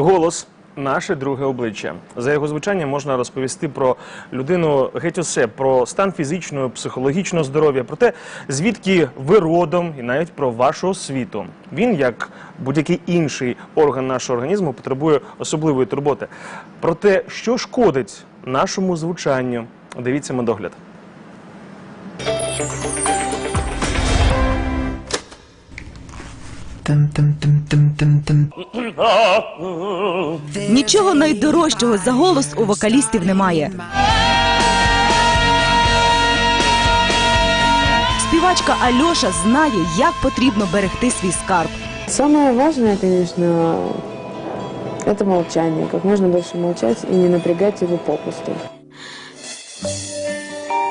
Голос наше друге обличчя. За його звучанням можна розповісти про людину геть усе, про стан фізичного, психологічного здоров'я, про те, звідки ви родом, і навіть про вашу освіту. Він, як будь-який інший орган нашого організму, потребує особливої турботи. Про те, що шкодить нашому звучанню. Дивіться медогляд. Нічого найдорожчого за голос у вокалістів немає. Співачка Альоша знає, як потрібно берегти свій скарб. Самое важное, конечно, это молчание. Как можно больше молчать и не напрягать его попусту.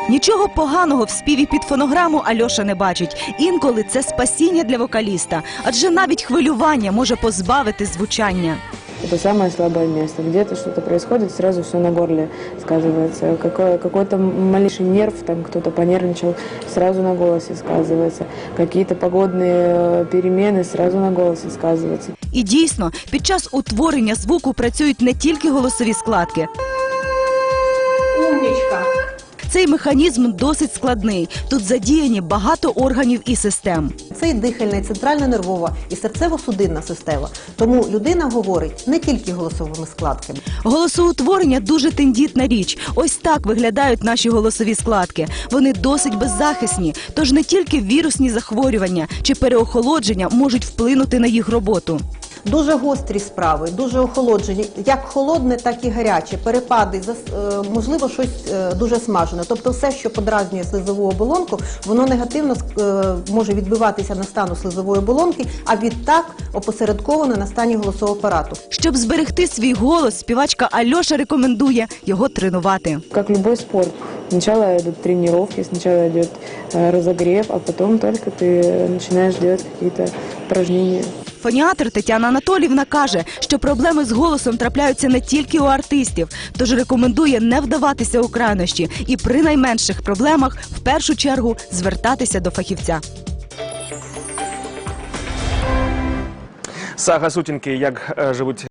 Нічого поганого в співі під фонограму Альоша не бачить. Інколи це спасіння для вокаліста, адже навіть хвилювання може позбавити звучання. Это самое слабое место. Где-то что-то происходит, сразу все на горле сказывается. Какой, какой-то малейший нерв, там кто-то понервничал, сразу на голосе сказывается. Какие-то погодные э, перемены, сразу на голосе сказываются. І дійсно, під час утворення звуку працюють не тільки голосові складки. Цей механізм досить складний. Тут задіяні багато органів і систем. Це і дихальна, і центральна нервова, і серцево-судинна система. Тому людина говорить не тільки голосовими складками. Голосоутворення дуже тендітна річ. Ось так виглядають наші голосові складки. Вони досить беззахисні, тож не тільки вірусні захворювання чи переохолодження можуть вплинути на їх роботу. Дуже гострі справи, дуже охолоджені, як холодне, так і гаряче, перепади, зас- е, можливо, щось е, дуже смажене. Тобто, все, що подразнює слизову оболонку, воно негативно е, може відбиватися на стану слизової оболонки, а відтак опосередковано на стані голосового апарату. Щоб зберегти свій голос, співачка Альоша рекомендує його тренувати. Как любой спорт. Сначала идут тренировки, сначала идет э, разогрев, а потом только ты начинаешь делать какие-то упражнения. Фоніатор Тетяна Анатолівна каже, що проблеми з голосом трапляються не тільки у артистів, тож рекомендує не вдаватися у крайнощі і при найменших проблемах в першу чергу звертатися до фахівця. Сага сутінки, як е, живуть